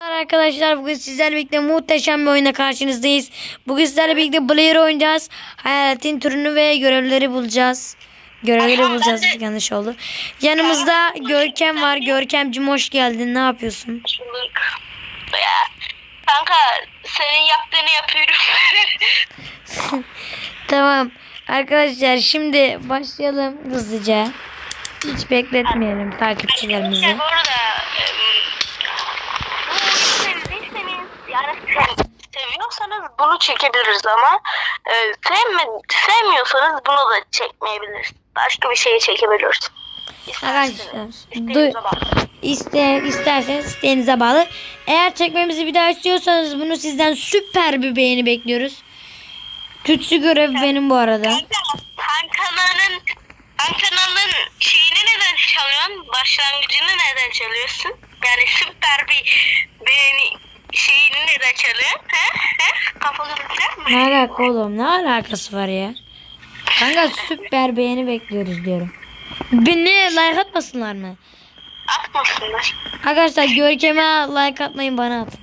Arkadaşlar bugün sizlerle birlikte muhteşem bir oyuna karşınızdayız. Bugün sizlerle birlikte Blair oynayacağız. Hayaletin türünü ve görevleri bulacağız. Görevleri bulacağız. de- Yanlış oldu. Yanımızda Görkem var. Görkemcim hoş geldin. Ne yapıyorsun? Kanka senin yaptığını yapıyorum. Tamam. Arkadaşlar şimdi başlayalım hızlıca. Hiç bekletmeyelim takipçilerimizi. Ya bu arada em, bu sevdiyseniz yani sev- seviyorsanız bunu çekebiliriz ama e, sevme, sevmiyorsanız bunu da çekmeyebiliriz. Başka bir şeyi çekebiliriz. İsterseniz. Arkadaşlar İsteğinize du- bağlı. iste, isterseniz isteğinize bağlı. Eğer çekmemizi bir daha istiyorsanız bunu sizden süper bir beğeni bekliyoruz. Tütsü görev benim bu arada. Han kanalın Han kanalın şeyini neden çalıyorsun? Başlangıcını neden çalıyorsun? Yani süper bir beğeni şeyini neden çalıyorsun? He? He? Bir Ne alaka oğlum? Ne alakası var ya? Kanka süper beğeni bekliyoruz diyorum. Beni like atmasınlar mı? Atmasınlar. Arkadaşlar Görkem'e like atmayın bana atın.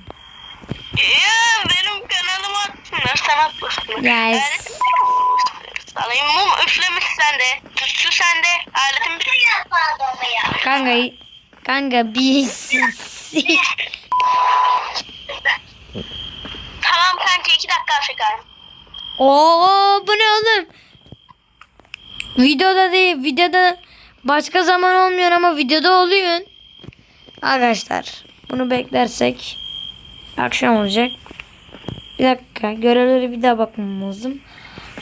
Ya benim kanalıma atsınlar. Sen atmasınlar. Ya, Aletim Salayım mum üflemiş sende. Tütsü sende. Aletim bir Kanka kanka bir Tamam kanka iki dakika çekerim. Oo bu ne oğlum? Videoda değil, videoda başka zaman olmuyor ama videoda oluyor. Arkadaşlar bunu beklersek akşam olacak. Bir dakika görevleri bir daha bakmam lazım.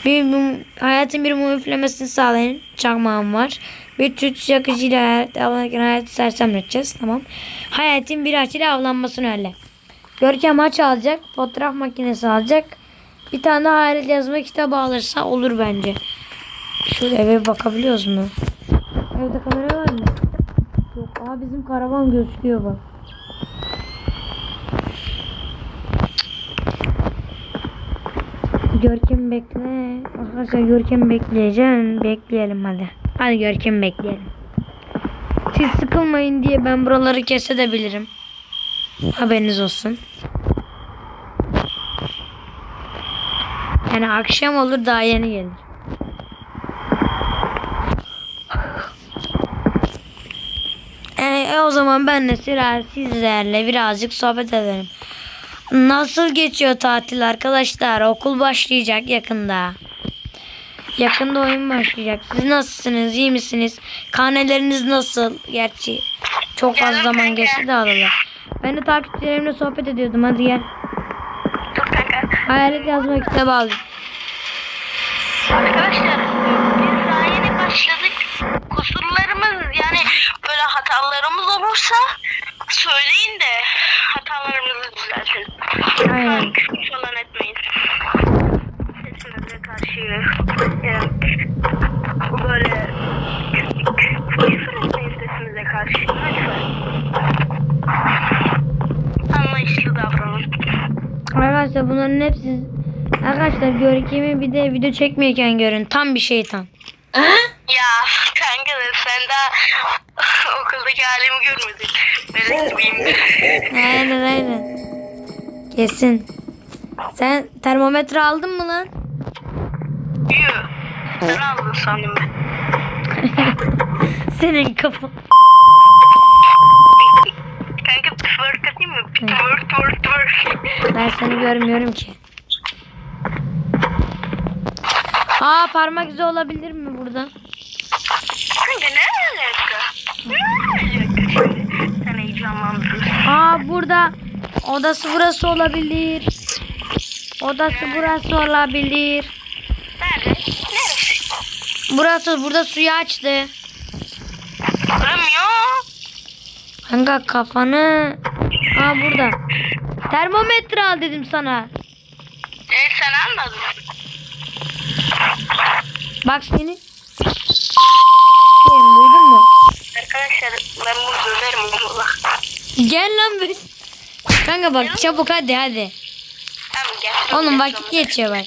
Bir mum, hayatın bir mum üflemesini sağlayın. Çakmağım var. Bir tüt yakıcıyla hayat, avlanırken hayatı sersemleteceğiz. Tamam. Hayatın bir açıyla avlanmasını öyle. Görkem aç alacak. Fotoğraf makinesi alacak. Bir tane hayalet yazma kitabı alırsa olur bence. Şöyle eve bakabiliyoruz mu? Evde kamera var mı? Yok. Aa bizim karavan gözüküyor bak. Görkem bekle. Arkadaşlar Görkem bekleyeceğim. Bekleyelim hadi. Hadi Görkem bekleyelim. Siz sıkılmayın diye ben buraları kesebilirim. Haberiniz olsun. Yani akşam olur daha yeni gelir. E, o zaman ben de sıra sizlerle birazcık sohbet edelim. Nasıl geçiyor tatil arkadaşlar? Okul başlayacak yakında. Yakında oyun başlayacak. Siz nasılsınız? İyi misiniz? Karneleriniz nasıl? Gerçi çok fazla zaman geçti de alalı. Ben de takipçilerimle sohbet ediyordum. Hadi gel. Dur kanka. Hayalet yazma kitabı aldım. Arkadaşlar biz daha yeni başladık. Kusurlarımız yani böyle hatalarımız olursa söyleyin de hatalarımızı düzeltelim. Aynen. Küfür falan etmeyin. Sesinize karşı yani böyle küfür etmeyin sesinize karşı. Lütfen. Anlayışlı davranın. Arkadaşlar bunların hepsi Arkadaşlar Görkem'i bir de video çekmeyken görün. Tam bir şeytan. Ya kanka sen daha okuldaki halimi görmedin. Böyle gibiyim. Aynen aynen. Kesin. Sen termometre aldın mı lan? Yuh. Sen aldın sandım ben. Senin kafan. Kanka Twerk twerk twerk. Ben seni görmüyorum ki. Aa parmak izi olabilir mi burada? Kanka ne alaka? Ne alaka? Sen heyecanlandırıyorsun. Aa burada odası burası olabilir. Odası burası olabilir. Nerede? Neresi? Burası burada suyu açtı. Göremiyor. Kanka kafanı. Aa burada. Termometre al dedim sana. E sen anladın. Bak seni. Şey, duydun mu? Arkadaşlar ben bunu döverim valla. Gel lan bir. Kanka bak çabuk hadi hadi. Tamam gel. Oğlum vakit geçiyor bak.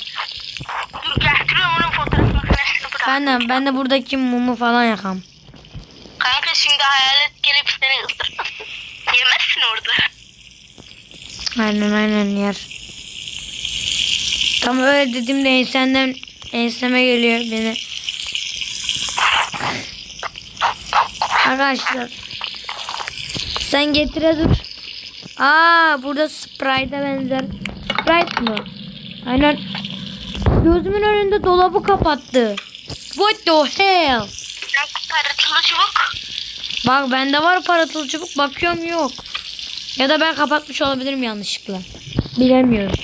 Dur getiriyorum onun fotoğraf makinesini bırak. Ben de, ben de buradaki mumu falan yakam. Kanka şimdi hayalet gelip seni ısırmasın. Yemezsin orada. Aynen aynen yer. Tam öyle dediğimde ensenden enseme geliyor beni. Arkadaşlar. Sen getire dur. Aa burada Sprite'a benzer. Sprite mı? Aynen. Gözümün önünde dolabı kapattı. What the hell? Paratılı çubuk. Bak bende var paratılı çubuk bakıyorum yok. Ya da ben kapatmış olabilirim yanlışlıkla. Bilemiyorum.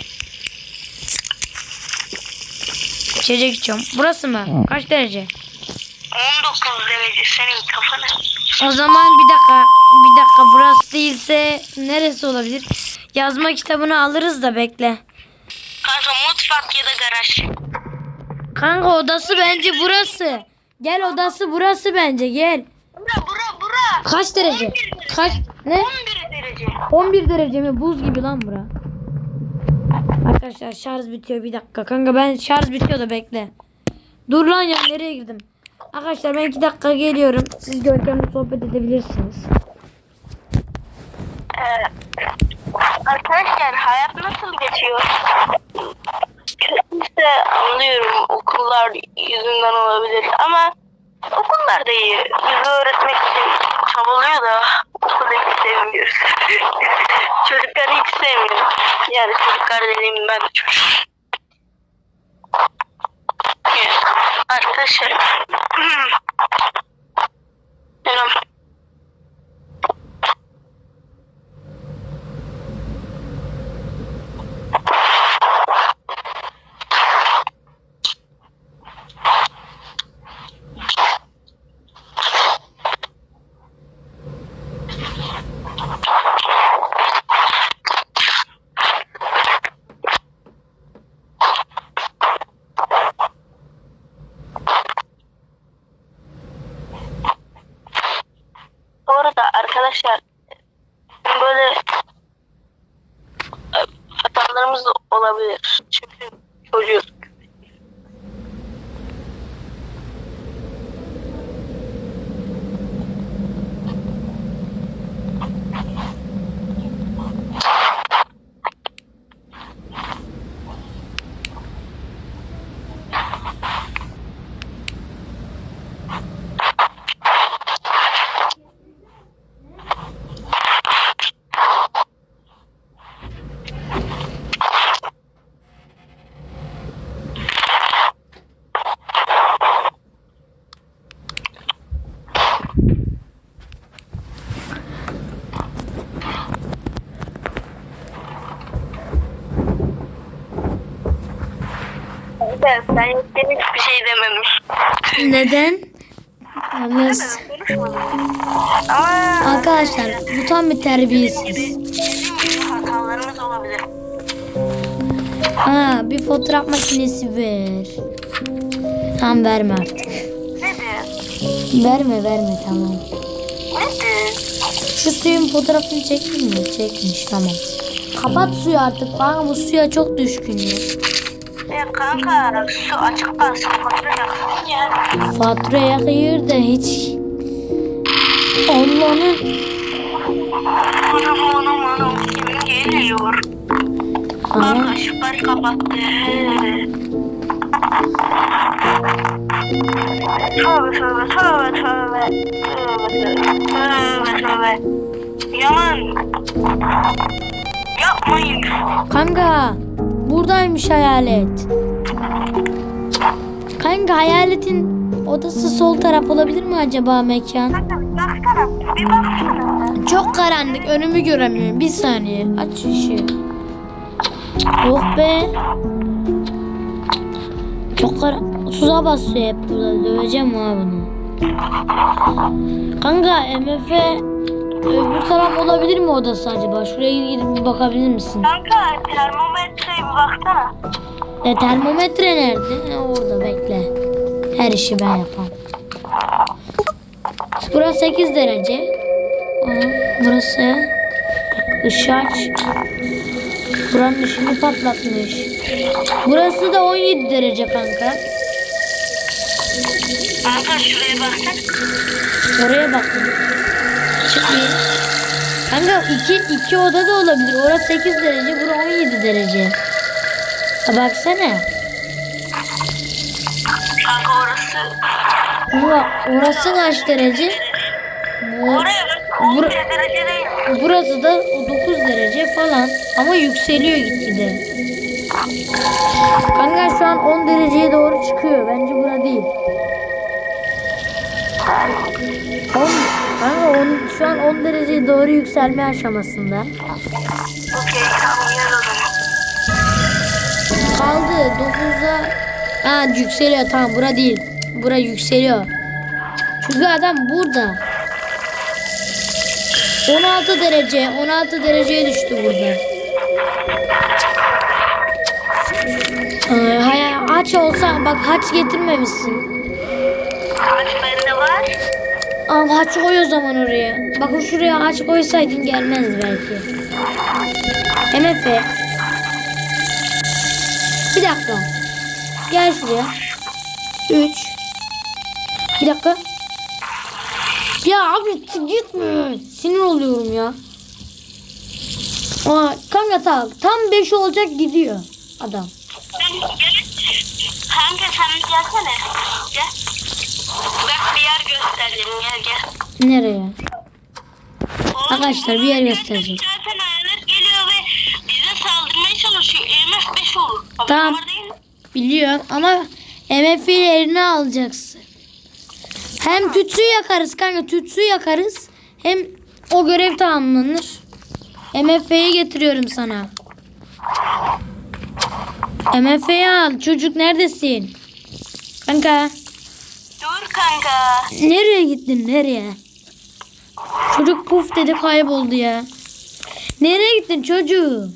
İçecek içiyorum. Burası mı? Kaç derece? 19 derece senin kafana. O zaman bir dakika. Bir dakika burası değilse neresi olabilir? Yazma kitabını alırız da bekle. Kanka mutfak ya da garaj. Kanka odası bence burası. Gel odası burası bence gel. Bura bura bura. Kaç derece? Kaç? Ne? 11 derece. 11 derece mi? Buz gibi lan bura. Arkadaşlar şarj bitiyor bir dakika. Kanka ben şarj bitiyor da bekle. Dur lan ya nereye girdim? Arkadaşlar ben 2 dakika geliyorum. Siz Görkem'le sohbet edebilirsiniz. Ee, arkadaşlar hayat nasıl geçiyor? İşte anlıyorum okullar yüzünden olabilir ama okullar da iyi. Bizi öğretmek için çabalıyor da okulu hiç sevmiyoruz. Çocukları hiç sevmiyorum. Yani çocuklar dediğim ben de çocuk. Arkadaşlar. Selam. Bu arada arkadaşlar böyle e, hatalarımız da Çünkü çocuğuz. Ben hiçbir şey dememiş. Neden? Yalnız. Ama arkadaşlar bu tam bir terbiyesiz. dediğim gibi hatalarımız olabilir. Ha bir fotoğraf makinesi ver. Tamam verme artık. Nedir? Verme verme tamam. Nedir? Şu suyun fotoğrafını çektin mi? Çekmiş tamam. Kapat suyu artık. Bana bu suya çok düşkünüm. Ya kanka su açık kalsın fatura yaksın ya. Faturaya hayır da hiç. Allah'ın Anam anam anam kim geliyor? Kanka ışıkları kapattı. Tövbe tövbe tövbe tövbe. Tövbe tövbe tövbe. Yaman. Yapmayın. Kanka buradaymış hayalet. Kanka hayaletin odası sol taraf olabilir mi acaba mekan? Çok karanlık önümü göremiyorum. Bir saniye aç ışığı. Oh be. Çok karanlık. Tuza basıyor hep burada. Döveceğim ha bunu. Kanka ee, bu taraf olabilir mi odası acaba? Şuraya gidip bir bakabilir misin? Kanka termometreye bir baksana. E, termometre nerede? E, orada bekle. Her işi ben yapam. Burası 8 derece. Burası ışığı aç. Buranın ışını patlatmış. Burası da 17 derece kanka. Kanka şuraya baksana. Oraya baktım. 2. Kanka 2 2 oda da olabilir. Orası 8 derece, bura 17 derece. Ha baksana. Kanka orası. Bura, orası kaç derece? Bu, bura, burası da 9 derece falan. Ama yükseliyor gitgide. Kanka şu an 10 dereceye doğru çıkıyor. Bence bura değil. 10 kanka on, şu an 10 dereceye doğru yükselme aşamasında. Okey tamam gel o zaman. Kaldı 9'a. Ha yükseliyor tamam bura değil. Bura yükseliyor. Çünkü adam burada. 16 derece 16 dereceye düştü burada. Ay, hay- haç olsa bak haç getirmemişsin. Kaç bende var? Ama haç koy o zaman oraya. Bak o şuraya haç koysaydın gelmezdi belki. MF. Bir dakika. Gel şuraya. 3. Bir dakika. Ya abi gitme. Sinir oluyorum ya. Aa, kanka tamam. Tam 5 olacak gidiyor adam. Kanka sen gelsene. Gel. Bak bir yer göstereceğim gel gel. Nereye? Oğlum, Arkadaşlar, bir yer göstereceğim. Zaten hayalet geliyor ve bize saldırmaya çalışıyor. EMF 5 olur. Haberin Tamam. var değil mi? Biliyorum ama MF'yi eline alacaksın. Hem tütsü yakarız kanka tütsü yakarız. Hem o görev tamamlanır. MF'yi getiriyorum sana. MF'yi al. Çocuk neredesin? Kanka. Kanka. Nereye gittin? Nereye? Çocuk puf dedi kayboldu ya. Nereye gittin çocuğum?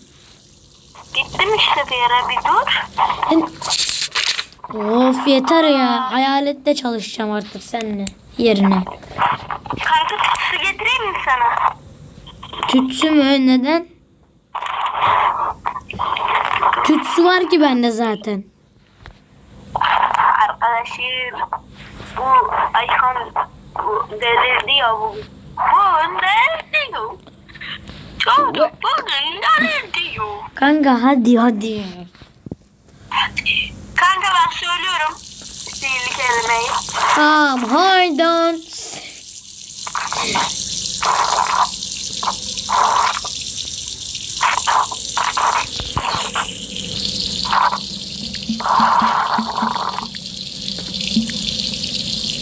Gittim işte bir yere bir dur. Of yeter ya. Hayalette çalışacağım artık seninle yerine. Kanka su getireyim mi sana? Tütsü mü? Neden? Tütsü var ki bende zaten. Arkadaşım bu Ayhan delirdi ya bu. Bu delirdi ya. Çocuk bugün delirdi ya. Kanka hadi hadi. Kanka ben söylüyorum. Sihirli kelimeyi. Tamam haydan.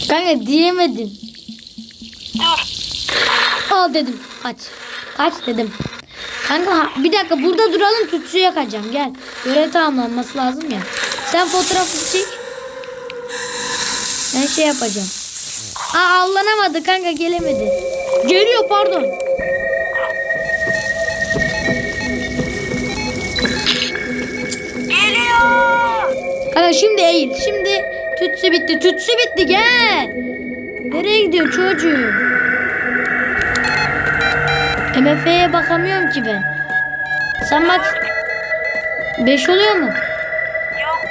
Kanka diyemedin. Dur. Al dedim. Kaç. Kaç dedim. Kanka bir dakika burada duralım tütsü yakacağım gel. Görev tamamlanması lazım ya. Sen fotoğrafı çek. Ben şey yapacağım. Aa avlanamadı kanka gelemedi. Geliyor pardon. Geliyor. Kanka şimdi eğil. Şimdi tütsü bitti. Tütsü bitti gel. Nereye gidiyor çocuğum? MF'ye bakamıyorum ki ben. Sen bak. 5 oluyor mu? Yok.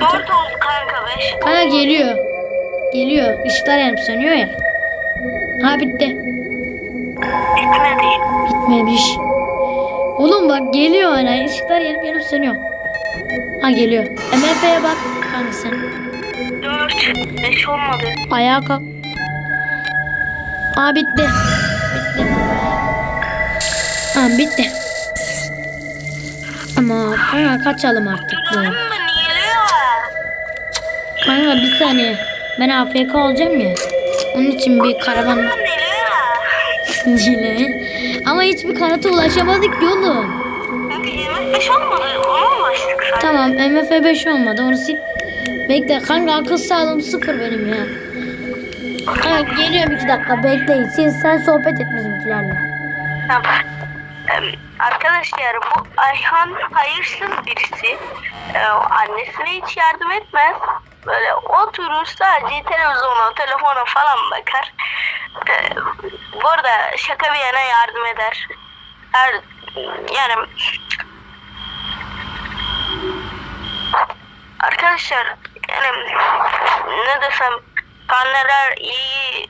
Dört oldu kanka beş. Kanka geliyor. Geliyor. Işıklar yanıp sönüyor ya. Ha bitti. Bitmedi. Bitmemiş. Oğlum bak geliyor hala. Işıklar yanıp yanıp sönüyor. Ha geliyor. MF'ye bak kanka sen. Dört. Beş olmadı. Ayağa kalk. Aa bitti. Bitti. Tamam bitti. Ama kanka kaçalım artık böyle. Kanka bir saniye. Ben AFK olacağım ya. Onun için bir karavan Geliyor. Ama hiçbir kanata ulaşamadık ki oğlum. Kanka yemek beş olmadı. Ona ulaştık. Tamam MF 5 olmadı onu sil. Bekle kanka akıl sağlığım sıfır benim ya. Kanka geliyorum iki dakika bekleyin. Siz sen sohbet et bizimkilerle. Tamam. Arkadaşlar bu Ayhan hayırsız birisi. Ee, annesine hiç yardım etmez. Böyle oturur sadece televizyona, telefona falan bakar. Ee, bu arada şaka bir yana yardım eder. Her, yani arkadaşlar yani ne desem karneler iyi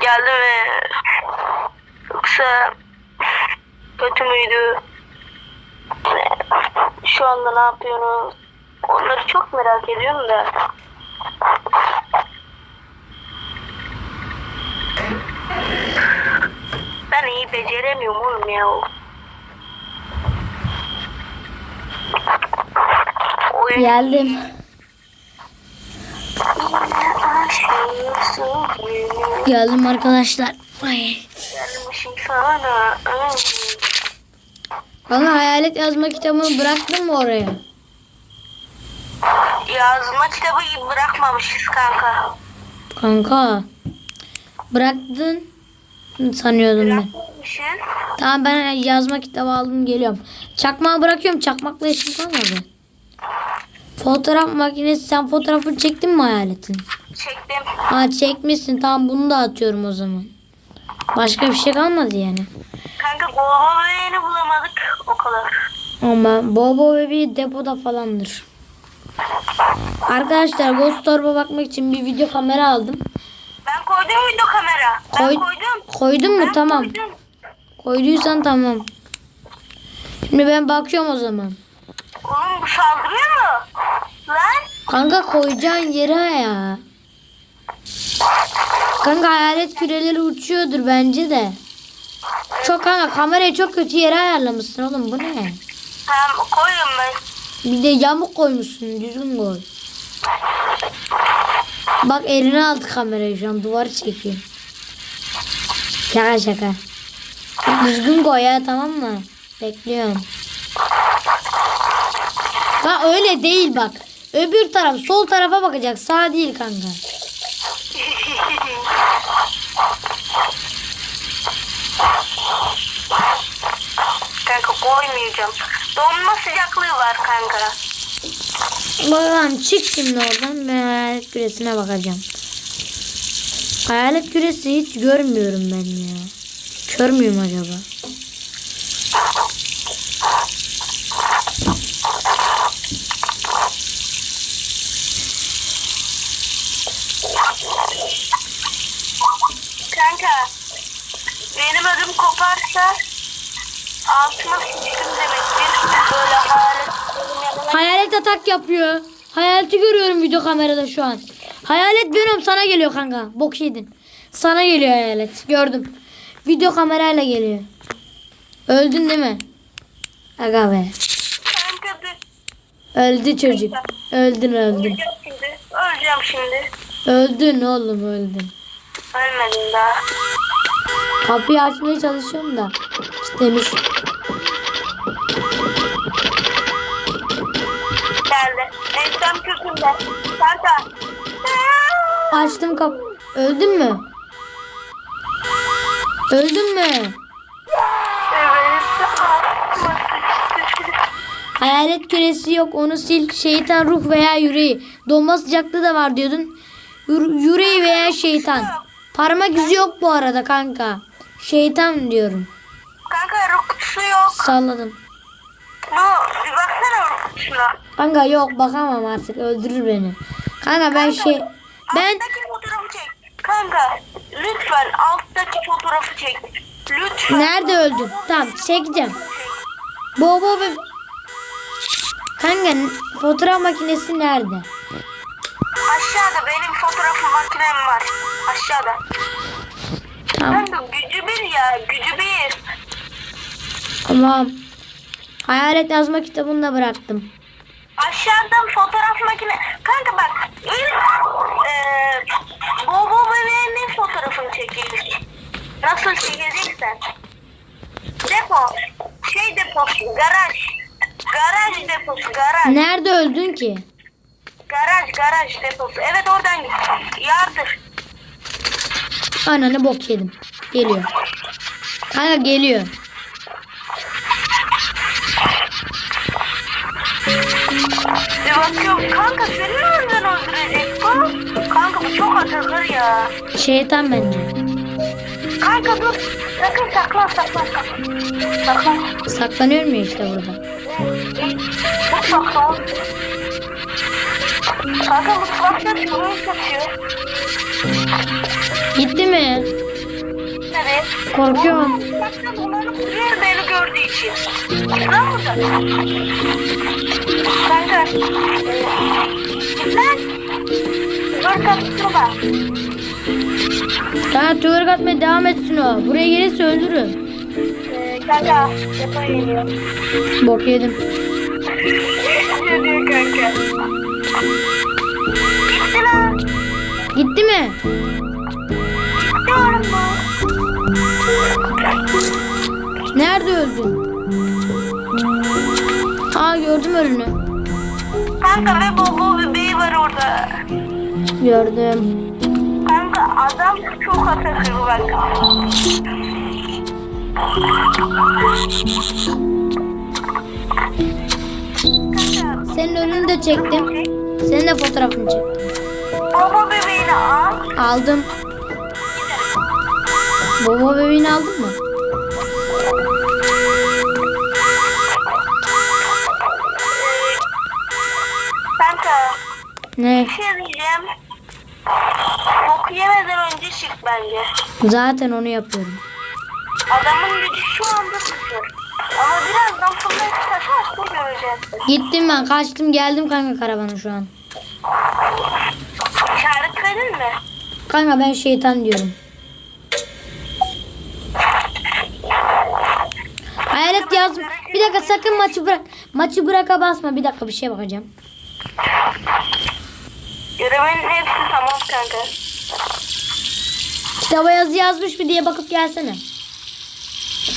geldi mi yoksa kötü müydü? Şu anda ne yapıyorsunuz? Onları çok merak ediyorum da. Ben iyi beceremiyorum oğlum ya. Oyun Geldim. Geldim arkadaşlar. Ay. Gelmişim sana. Kanka hayalet yazma kitabını bıraktın mı oraya? Yazma kitabı bırakmamışız kanka. Kanka. Bıraktın sanıyordum ben. Tamam ben yazma kitabı aldım geliyorum. Çakmağı bırakıyorum. Çakmakla işim kalmadı. Fotoğraf makinesi sen fotoğrafını çektin mi hayaletin? Çektim. Ha çekmişsin tamam bunu da atıyorum o zaman. Başka bir şey kalmadı yani. Kanka Goha bebeğini bulamadık. O kadar. Ama Bobo bebeği depoda falandır. Arkadaşlar Ghost Orba bakmak için bir video kamera aldım. Ben koydum video kamera. Ben Koy- koydum. Koydun mu? Ben tamam. koydum. Koyduysan tamam. Şimdi ben bakıyorum o zaman. Oğlum bu saldırıyor mu? Lan. Kanka koyacağın yere ya. Kanka hayalet küreleri uçuyordur bence de. Çok kanka kamerayı çok kötü yere ayarlamışsın oğlum bu ne? Tamam koyuyorum ben. Bir de yamuk koymuşsun düzgün koy. Bak eline aldı kamerayı şu an duvarı çekiyor. Şaka şaka. Düzgün koy ya tamam mı? Bekliyorum. Bak öyle değil bak. Öbür taraf sol tarafa bakacak sağ değil kanka. kanka koymayacağım. Donma sıcaklığı var kanka. Bakalım çık şimdi oradan ben hayalet küresine bakacağım. Hayalet küresi hiç görmüyorum ben ya. Kör müyüm acaba? Kanka benim ödüm koparsa altıma sıçtım demektir. Böyle yanına Hayalet atak yapıyor. Hayaleti görüyorum video kamerada şu an. Hayalet benim sana geliyor kanka. Bok yedin. Sana geliyor hayalet. Gördüm. Video kamerayla geliyor. Öldün değil mi? Aga be. Öldü çocuk. Öldün öldün. Öleceğim şimdi. Öldün oğlum öldün. Ölmedim daha. Kapıyı açmaya çalışıyorum da. İstemiş. Geldi. Kökümde. Kanka. Açtım kap. Öldün mü? Öldün mü? Hayalet küresi yok. Onu sil. Şeytan ruh veya yüreği. Donma sıcaklığı da var diyordun. Yür- yüreği veya şeytan. Parmak izi yok bu arada kanka. Şeytan diyorum. Kanka ruh kutusu yok. Salladım. No, bir baksana ruh kutusuna. Kanka yok bakamam artık. Öldürür beni. Kanka ben şey... Ben Alttaki fotoğrafı çek. Kanka lütfen alttaki fotoğrafı çek. Lütfen. nerede öldün? Tamam çekeceğim. Bobo be... Kanka fotoğraf makinesi nerede? Aşağıda benim fotoğraf makinem var. Aşağıda. Tamam. Kanka gücü bir ya gücü bir. Tamam. Hayalet yazma kitabını da bıraktım. Aşağıdan fotoğraf makine. Kanka bak ilk eee Bobo bebeğinin fotoğrafını çekiyoruz. Nasıl çekeceksen. Depo. Şey deposu. Garaj. Garaj deposu. Garaj. Nerede öldün ki? Garaj. Garaj deposu. Evet oradan yardır. Ananı bok yedim. Geliyor. Kanka geliyor. Bir bakıyorum. Kanka seni nereden öldürecek bu? Kanka bu çok atakır ya. Şeytan bence. Kanka dur. Sakın saklan saklan saklan. Saklan. Saklanıyorum ya işte burada. Çok saklan. Kanka mutfakta çorbayı satıyor. Gitti mi? Tabii. Korkuyorum. Mutfakta dolanıp duruyor beni gördüğü için. Lan burada. Kanka. Lan. Kapısına bak. Kanka tüvörük atmaya devam etsin o. Buraya gelirse öldürün. Ee, kanka. Yapar geliyor. Bok yedim. Ne diyor kanka? Gitti lan. Gitti mi? Öldün? Aa gördüm ölünü. Kanka ve bobo bebeği var orada. Gördüm. Kanka adam çok atakıyor. Kanka Senin ölünü de çektim. Senin de fotoğrafını çektim. bobo bebeğini al. Aldım. Baba bebeğini aldın mı? Kanka Ne? bir şey diyeceğim. Boku yemeden önce çık bence. Zaten onu yapıyorum. Adamın gücü şu anda sıfır. Ama birazdan fırlayıp taşarsa göreceğiz. Gittim ben kaçtım geldim kanka karavana şu an. İşaret verir mi? Kanka ben şeytan diyorum. Hayalet yazdım. Bir dakika sakın maçı bırak. Maçı bıraka basma. Bir dakika bir şeye bakacağım. Görevin hepsi tamam kanka. Kitaba yazı yazmış mı diye bakıp gelsene.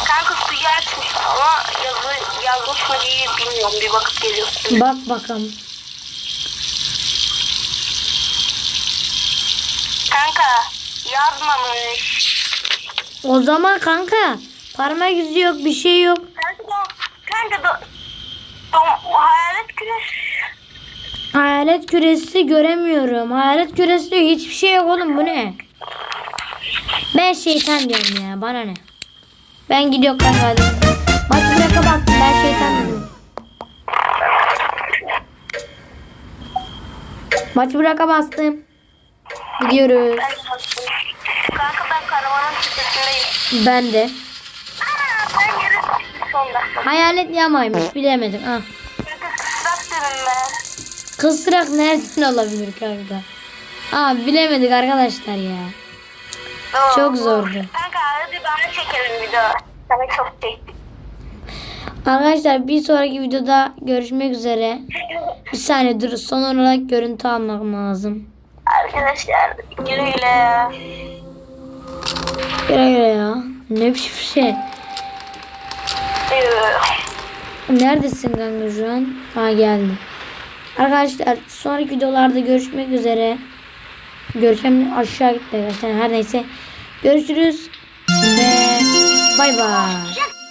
Kanka suyu açmış ama yazı yazmış mı diye bilmiyorum. Bir bakıp geliyorsun. Bak bakalım. Kanka yazmamış. O zaman kanka parmak izi yok bir şey yok. Kanka kanka da, dom, hayalet güneş. Hayalet küresi göremiyorum. Hayalet küresi hiçbir şey yok oğlum bu ne? Ben şeytan diyorum ya bana ne? Ben gidiyorum kanka hadi. Maçı bıraka bastım ben şeytan diyorum. Maçı bıraka bastım. Gidiyoruz. Kanka ben karavanın sitesindeyim. Ben de. Aa, ben yere sıkıştım son dakika. Hayalet yamaymış bilemedim. Ah. Dedim ben. Kısrak nereden olabilir kanka? Aa bilemedik arkadaşlar ya. Doğru. Çok zordu. Kanka hadi bana çekelim daha. Sana çok çektik. Arkadaşlar bir sonraki videoda görüşmek üzere. Bir saniye dur son olarak görüntü almak lazım. Arkadaşlar güle güle. Göre göre ya. Ne biçim şey. Ee, Neredesin kanka şu an? Ha geldi. Arkadaşlar sonraki videolarda görüşmek üzere. Görkem aşağı gitti arkadaşlar. Her neyse. Görüşürüz. Ve bay bay.